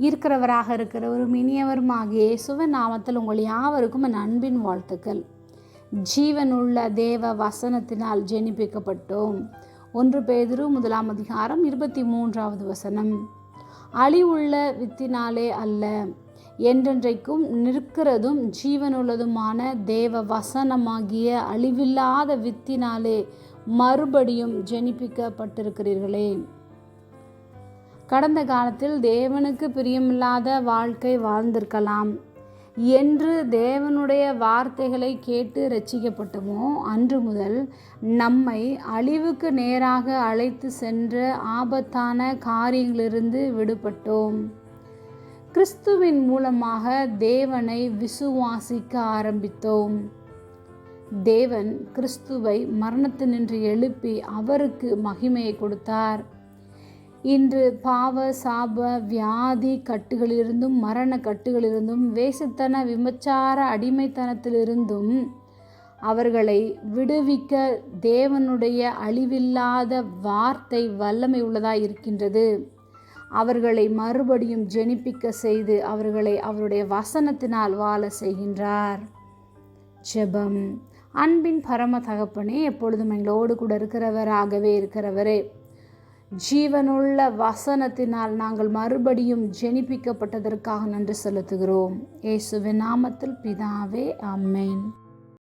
இருக்கிறவராக இருக்கிறவரும் இனியவருமாகிய இயேசுவின் நாமத்தில் உங்கள் யாவருக்கும் என் அன்பின் வாழ்த்துக்கள். ஜீவனுள்ள தேவ வசனத்தினால் ஜெனிப்பிக்கப்பட்டோம். ஒன்று பேதிரு முதலாம் அதிகாரம் இருபத்தி மூன்றாவது வசனம். அழிவுள்ள வித்தினாலே அல்ல என்றென்றைக்கும் நிற்கிறதும் ஜீவனுள்ளதுமான தேவ வசனமாகிய அழிவில்லாத வித்தினாலே மறுபடியும் ஜெனிப்பிக்கப்பட்டிருக்கிறீர்களே. கடந்த காலத்தில் தேவனுக்கு பிரியமில்லாத வாழ்க்கை வாழ்ந்திருக்கலாம். என்று தேவனுடைய வார்த்தைகளை கேட்டு ரட்சிக்கப்பட்டோமோ அன்று முதல் நம்மை அழிவுக்கு நேராக அழைத்து சென்ற ஆபத்தான காரியங்களிலிருந்து விடுபட்டோம். கிறிஸ்துவின் மூலமாக தேவனை விசுவாசிக்க ஆரம்பித்தோம். தேவன் கிறிஸ்துவை மரணத்தினின்று எழுப்பி அவருக்கு மகிமையை கொடுத்தார். இன்று பாவ சாப வியாதி கட்டுகளிலிருந்தும் மரண கட்டுகளிலிருந்தும் வேசத்தன விமச்சார அடிமைத்தனத்திலிருந்தும் அவர்களை விடுவிக்க தேவனுடைய அழிவில்லாத வார்த்தை வல்லமை உள்ளதாக இருக்கின்றது. அவர்களை மறுபடியும் ஜெனிப்பிக்க செய்து அவர்களை அவருடைய வசனத்தினால் வாழ செய்கின்றார். ஜெபம். அன்பின் பரம தகப்பனே எப்பொழுதும் எங்களோடு கூட இருக்கிறவராகவே இருக்கிறவரே ஜீவனுள்ள வசனத்தினால் நாங்கள் மறுபடியும் ஜெனிப்பிக்கப்பட்டதற்காக நன்றி செலுத்துகிறோம். இயேசுவின் நாமத்தில் பிதாவே அம்மேன்